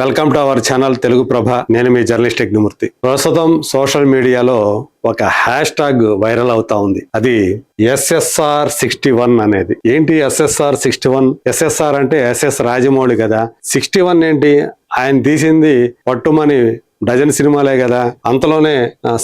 Welcome to our channel Telugu Prabha నేను మీ journalist Yagnamurthy ప్రస్తుతం సోషల్ మీడియాలో ఒక హ్యాష్ ట్యాగ్ వైరల్ అవుతా ఉంది. అది ఎస్ఎస్ఆర్ సిక్స్టీ వన్ అనేది. ఏంటి ఎస్ఎస్ఆర్ సిక్స్టీ వన్ ఎస్ఎస్ఆర్ అంటే ఎస్ఎస్ రాజమౌళి కదా. సిక్స్టీ వన్ ఏంటి? ఆయన తీసింది పట్టుమని డజన్ సినిమాలే కదా అంతలోనే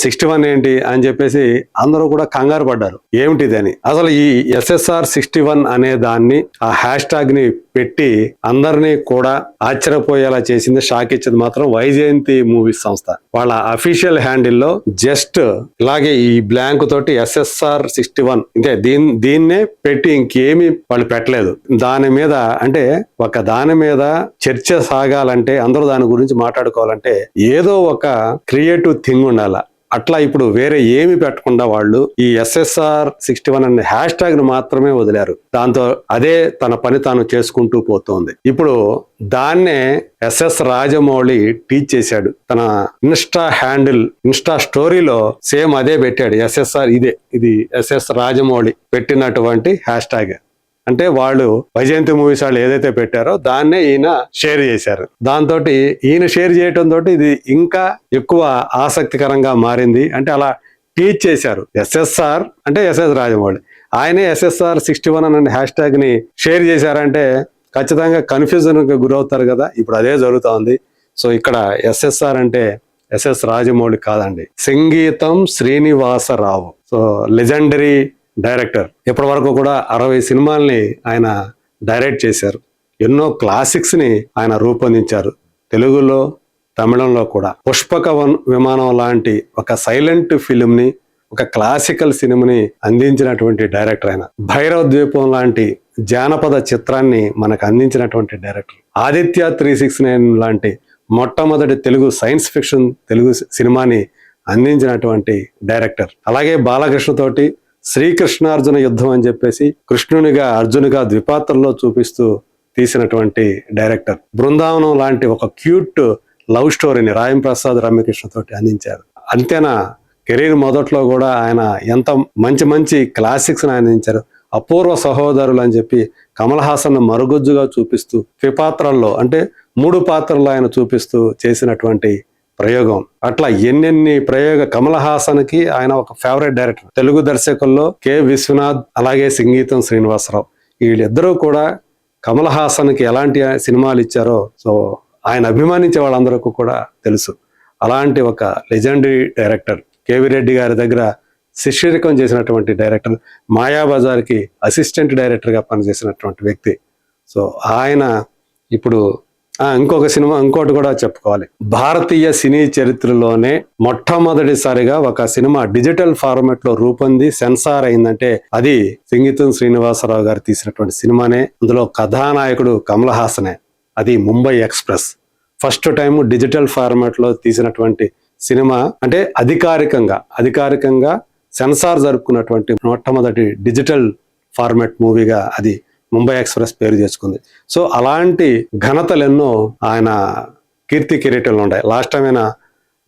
సిక్స్టీ వన్ ఏంటి అని చెప్పేసి అందరూ కూడా కంగారు పడ్డారు. ఏమిటిదని అసలు ఈ ఎస్ఎస్ఆర్ సిక్స్టీ వన్ అనే దాన్ని ఆ హ్యాష్ ట్యాగ్ని పెట్టి అందరినీ కూడా ఆశ్చర్యపోయేలా చేసింది షాక్ ఇచ్చింది మాత్రం వైజయంతి మూవీస్ సంస్థ. వాళ్ళ అఫీషియల్ హ్యాండిల్లో జస్ట్ ఇలాగే ఈ బ్లాంక్ తోటి ఎస్ఎస్ఆర్ సిక్స్టీ వన్ ఇంకే దీన్ని దీన్నే పెట్టి ఇంకేమీ వాళ్ళు పెట్టలేదు. దాని మీద అంటే ఒక దాని మీద చర్చ సాగాలంటే అందరూ దాని గురించి మాట్లాడుకోవాలంటే ఏదో ఒక క్రియేటివ్ థింగ్ ఉండాల. అట్లా ఇప్పుడు వేరే ఏమి పెట్టకుండా వాళ్ళు ఈ ఎస్ఎస్ఆర్ సిక్స్టీ వన్ అనే హ్యాష్ ట్యాగ్ను మాత్రమే వదిలారు. దాంతో అదే తన పని తాను చేసుకుంటూ పోతోంది. ఇప్పుడు దాన్నే ఎస్ఎస్ రాజమౌళి టీచ్ చేశాడు. తన ఇన్స్టా హ్యాండిల్ ఇన్స్టా స్టోరీలో సేమ్ అదే పెట్టాడు. ఎస్ఎస్ఆర్ ఇదే ఇది ఎస్ఎస్ రాజమౌళి పెట్టినటువంటి హ్యాష్ ట్యాగ్ అంటే వాళ్ళు వైజయంతి మూవీస్ వాళ్ళు ఏదైతే పెట్టారో దాన్నే ఈయన షేర్ చేశారు. దాంతో ఈయన షేర్ చేయటం తోటి ఇది ఇంకా ఎక్కువ ఆసక్తికరంగా మారింది. అంటే అలా టీచ్ చేశారు. ఎస్ఎస్ఆర్ అంటే ఎస్ఎస్ రాజమౌళి. ఆయనే ఎస్ఎస్ఆర్ సిక్స్టీ వన్ అనే హ్యాష్ ట్యాగ్ని షేర్ చేశారంటే ఖచ్చితంగా కన్ఫ్యూజన్ గురవుతారు కదా. ఇప్పుడు అదే జరుగుతోంది. సో ఇక్కడ ఎస్ఎస్ఆర్ అంటే ఎస్ఎస్ రాజమౌళి కాదండి. సంగీతం శ్రీనివాసరావు. So legendary director. ఇప్పటి వరకు కూడా అరవై సినిమాల్ని ఆయన డైరెక్ట్ చేశారు. ఎన్నో క్లాసిక్స్ని ఆయన రూపొందించారు. తెలుగులో తమిళంలో కూడా. పుష్పక విమానం లాంటి ఒక సైలెంట్ ఫిలింని ఒక క్లాసికల్ సినిమాని అందించినటువంటి డైరెక్టర్ ఆయన. భైరవ ద్వీపం లాంటి జానపద చిత్రాన్ని మనకు అందించినటువంటి director. Aditya three six nine లాంటి మొట్టమొదటి తెలుగు సైన్స్ ఫిక్షన్ తెలుగు సినిమాని అందించినటువంటి డైరెక్టర్. అలాగే బాలకృష్ణ తోటి శ్రీకృష్ణార్జున యుద్ధం అని చెప్పేసి కృష్ణునిగా అర్జునుగా ద్విపాత్రలో చూపిస్తూ తీసినటువంటి డైరెక్టర్. బృందావనం లాంటి ఒక క్యూట్ లవ్ స్టోరీని రాయం ప్రసాద్ రమ్యకృష్ణ అందించారు. అంతేనా? కెరీర్ మొదట్లో కూడా ఆయన ఎంత మంచి మంచి క్లాసిక్స్ని అందించారు. అపూర్వ సహోదరులు అని చెప్పి కమల్ హాసన్ మరుగుజ్జుగా చూపిస్తూ త్రిపాత్రల్లో అంటే మూడు పాత్రలు ఆయన చూపిస్తూ చేసినటువంటి ప్రయోగం. అట్లా ఎన్నెన్ని ప్రయోగ కమల్ హాసన్కి ఆయన ఒక ఫేవరెట్ డైరెక్టర్ తెలుగు దర్శకుల్లో కె. విశ్వనాథ్ అలాగే సంగీతం శ్రీనివాసరావు. వీళ్ళిద్దరూ కూడా కమల్ హాసన్కి ఎలాంటి సినిమాలు ఇచ్చారో సో ఆయన అభిమానించే వాళ్ళందరికీ కూడా తెలుసు. అలాంటి ఒక లెజెండరీ డైరెక్టర్ కేవి రెడ్డి గారి దగ్గర శిష్యరికం చేసినటువంటి డైరెక్టర్ మాయాబజార్కి అసిస్టెంట్ డైరెక్టర్గా పనిచేసినటువంటి వ్యక్తి. సో ఆయన ఇప్పుడు ఇంకొక సినిమా ఇంకోటి కూడా చెప్పుకోవాలి. భారతీయ సినీ చరిత్రలోనే మొట్టమొదటిసారిగా ఒక సినిమా డిజిటల్ ఫార్మాట్లో రూపొంది సెన్సార్ అయిందంటే అది సంగీతం శ్రీనివాసరావు గారు తీసినటువంటి సినిమానే. అందులో కథానాయకుడు కమల్ హాసనే. అది Mumbai express. First time digital ఫార్మాట్లో తీసినటువంటి సినిమా అంటే అధికారికంగా అధికారికంగా సెన్సార్ జరుపుకున్నటువంటి మొట్టమొదటి డిజిటల్ ఫార్మాట్ మూవీగా అది ముంబై ఎక్స్ప్రెస్ పేరు తెచ్చుకుంది. సో అలాంటి ఘనతలు ఎన్నో ఆయన కీర్తి కిరీటంలో ఉన్నాయి లాస్ట్ టైం ఆయన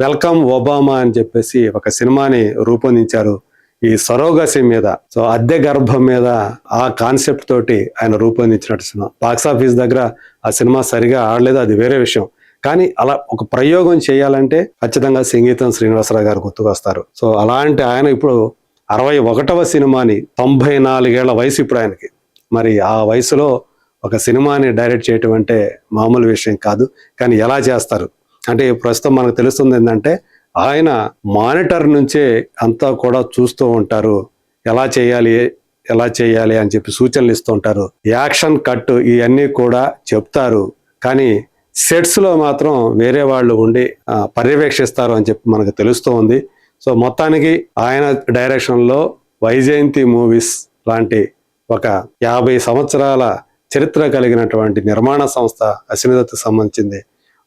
వెల్కమ్ ఒబామా అని చెప్పేసి ఒక సినిమాని రూపొందించారు ఈ సరోగసి మీద. సో అద్దె గర్భం మీద ఆ కాన్సెప్ట్ తోటి ఆయన రూపొందించినట్టు సినిమా. బాక్స్ ఆఫీస్ దగ్గర ఆ సినిమా సరిగా ఆడలేదు అది వేరే విషయం. కానీ అలా ఒక ప్రయోగం చేయాలంటే ఖచ్చితంగా సంగీతం శ్రీనివాసరావు గారు గుర్తుకొస్తారు. సో అలాంటి ఆయన ఇప్పుడు అరవై ఒకటవ సినిమాని తొంభై నాలుగేళ్ళ వయసు ఇప్పుడు ఆయనకి. మరి ఆ వయసులో ఒక సినిమాని డైరెక్ట్ చేయటం అంటే మామూలు విషయం కాదు. కానీ ఎలా చేస్తారు? అంటే ప్రస్తుతం మనకు తెలుస్తుంది ఏంటంటే ఆయన మానిటర్ నుంచే అంతా కూడా చూస్తూ ఉంటారు. ఎలా చేయాలి? ఎలా చేయాలి? అని చెప్పి సూచనలు ఇస్తూ ఉంటారు. యాక్షన్ కట్ ఇవన్నీ కూడా చెప్తారు. కానీ సెట్స్లో మాత్రం వేరే వాళ్ళు ఉండి పర్యవేక్షిస్తారు అని చెప్పి మనకు తెలుస్తూ ఉంది. సో మొత్తానికి ఆయన డైరెక్షన్లో వైజయంతి మూవీస్ లాంటి ఒక యాభై సంవత్సరాల చరిత్ర కలిగినటువంటి నిర్మాణ సంస్థ అశ్వినిదత్తు సంబంధించింది.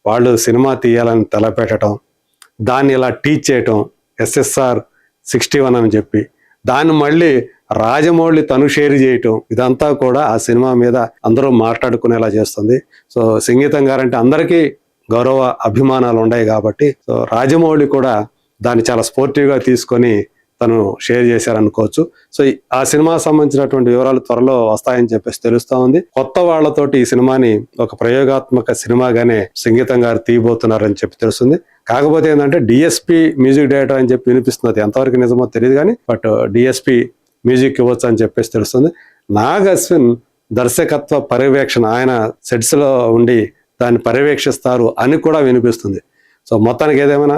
వాళ్ళు సినిమా తీయాలని తలపెట్టడం దాన్ని ఇలా టీచ్ చేయటం ఎస్ఎస్ఆర్ సిక్స్టీ వన్ అని చెప్పి దాన్ని మళ్ళీ రాజమౌళి తను షేర్ చేయటం ఇదంతా కూడా ఆ సినిమా మీద అందరూ మాట్లాడుకునేలా చేస్తుంది. సో సంగీతం గారంటే అందరికీ గౌరవ అభిమానాలు ఉన్నాయి కాబట్టి సో రాజమౌళి కూడా దాన్ని చాలా స్పోర్టివ్గా తీసుకొని తను షేర్ చేశారనుకోవచ్చు. సో ఆ సినిమా సంబంధించినటువంటి వివరాలు త్వరలో వస్తాయని చెప్పేసి తెలుస్తా ఉంది. కొత్త వాళ్ళతోటి ఈ సినిమాని ఒక ప్రయోగాత్మక సినిమాగానే సంగీతం గారు తీయబోతున్నారని చెప్పి తెలుస్తుంది. కాకపోతే ఏంటంటే డిఎస్పి మ్యూజిక్ డైరెక్టర్ అని చెప్పి వినిపిస్తుంది. ఎంతవరకు నిజమో తెలియదు కానీ బట్ డిఎస్పి మ్యూజిక్ ఇవ్వచ్చు అని చెప్పేసి తెలుస్తుంది. నాగ్ అశ్విన్ దర్శకత్వ పర్యవేక్షణ ఆయన సెట్స్లో ఉండి దాన్ని పర్యవేక్షిస్తారు అని కూడా వినిపిస్తుంది. సో మొత్తానికి ఏదేమైనా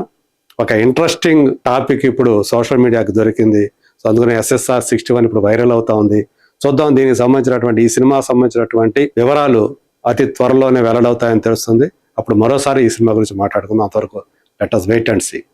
ఒక ఇంట్రెస్టింగ్ టాపిక్ ఇప్పుడు సోషల్ మీడియాకి దొరికింది. సో అందుకని ఎస్ఎస్ఆర్ సిక్స్టీ వన్ ఇప్పుడు వైరల్ అవుతా ఉంది. చూద్దాం దీనికి సంబంధించినటువంటి ఈ సినిమా సంబంధించినటువంటి వివరాలు అతి త్వరలోనే వెల్లడవుతాయని తెలుస్తుంది. అప్పుడు మరోసారి ఈ సినిమా గురించి మాట్లాడుకుందాం. అంతవరకు let us wait and see